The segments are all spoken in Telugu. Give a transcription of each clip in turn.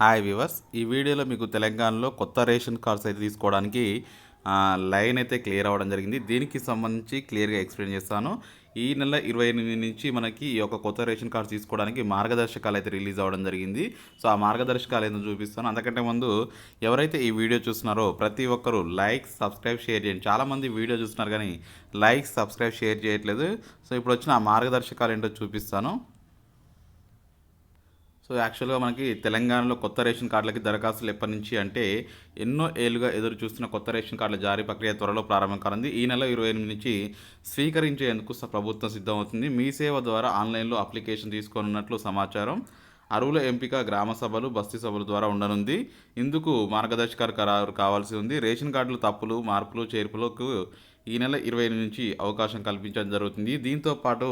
హాయ్ వివర్స్ ఈ వీడియోలో మీకు తెలంగాణలో కొత్త రేషన్ కార్డ్స్ అయితే తీసుకోవడానికి లైన్ అయితే క్లియర్ అవ్వడం జరిగింది. దీనికి సంబంధించి క్లియర్గా ఎక్స్ప్లెయిన్ చేస్తాను. ఈ నెల ఇరవై ఎనిమిది నుంచి మనకి ఈ యొక్క కొత్త రేషన్ కార్డ్స్ తీసుకోవడానికి మార్గదర్శకాలు అయితే రిలీజ్ అవ్వడం జరిగింది. సో ఆ మార్గదర్శకాలు ఏదో చూపిస్తాను. అంతకంటే ముందు ఎవరైతే ఈ వీడియో చూస్తున్నారో ప్రతి ఒక్కరూ లైక్ సబ్స్క్రైబ్ షేర్ చేయండి. చాలామంది వీడియో చూస్తున్నారు కానీ లైక్ సబ్స్క్రైబ్ షేర్ చేయట్లేదు. సో ఇప్పుడు వచ్చిన ఆ మార్గదర్శకాలు ఏంటో చూపిస్తాను. సో యాక్చువల్గా మనకి తెలంగాణలో కొత్త రేషన్ కార్డులకి దరఖాస్తులు ఎప్పటి నుంచి అంటే ఎన్నో ఏళ్ళుగా ఎదురు చూస్తున్న కొత్త రేషన్ కార్డుల జారీ ప్రక్రియ త్వరలో ప్రారంభం కానుంది. ఈ నెల ఇరవై ఎనిమిది నుంచి స్వీకరించేందుకు ప్రభుత్వం సిద్ధమవుతుంది. మీ సేవ ద్వారా ఆన్లైన్లో అప్లికేషన్ తీసుకోనున్నట్లు సమాచారం అరువుల ఎంపిక గ్రామ సభలు బస్తీ సభల ద్వారా ఉండనుంది. ఇందుకు మార్గదర్శకాలు ఖరారు కావాల్సి ఉంది. రేషన్ కార్డులు తప్పులు మార్పులు చేర్పులకు ఈ నెల ఇరవై ఎనిమిది నుంచి అవకాశం కల్పించడం జరుగుతుంది. దీంతో పాటు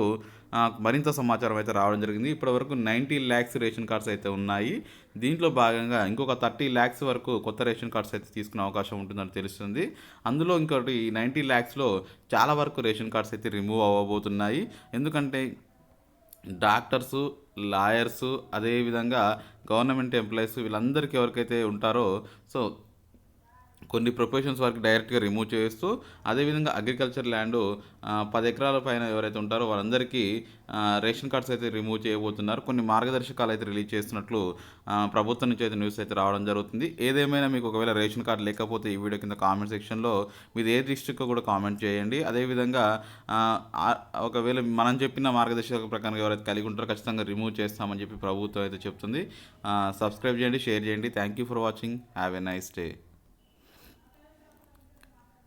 మరింత సమాచారం అయితే రావడం జరిగింది. ఇప్పటివరకు నైంటీ ల్యాక్స్ రేషన్ కార్డ్స్ అయితే ఉన్నాయి. దీంట్లో భాగంగా ఇంకొక థర్టీ ల్యాక్స్ వరకు కొత్త రేషన్ కార్డ్స్ అయితే తీసుకునే అవకాశం ఉంటుందని తెలుస్తుంది. అందులో ఇంకోటి నైంటీ ల్యాక్స్లో చాలా వరకు రేషన్ కార్డ్స్ అయితే రిమూవ్ అవ్వబోతున్నాయి. ఎందుకంటే డాక్టర్సు లాయర్సు అదేవిధంగా గవర్నమెంట్ ఎంప్లాయీస్ వీళ్ళందరికీ ఎవరికైతే ఉంటారో సో కొన్ని ప్రొఫెషన్స్ వరకు డైరెక్ట్గా రిమూవ్ చేస్తూ అదేవిధంగా అగ్రికల్చర్ ల్యాండ్ పది ఎకరాల పైన ఎవరైతే ఉంటారో వారందరికీ రేషన్ కార్డ్స్ అయితే రిమూవ్ చేయబోతున్నారు. కొన్ని మార్గదర్శకాలు అయితే రిలీజ్ చేస్తున్నట్లు ప్రభుత్వం నుంచి అయితే న్యూస్ అయితే రావడం జరుగుతుంది. ఏదేమైనా మీకు ఒకవేళ రేషన్ కార్డు లేకపోతే ఈ వీడియో కింద కామెంట్ సెక్షన్లో మీరు ఏ డిస్ట్రిక్ట్ కూడా కామెంట్ చేయండి. అదేవిధంగా ఒకవేళ మనం చెప్పిన మార్గదర్శకాల ప్రకారం ఎవరైతే కలిగి ఉంటారో ఖచ్చితంగా రిమూవ్ చేస్తామని చెప్పి ప్రభుత్వం అయితే చెప్తుంది. సబ్స్క్రైబ్ చేయండి షేర్ చేయండి. Thank you for watching. Have a nice day.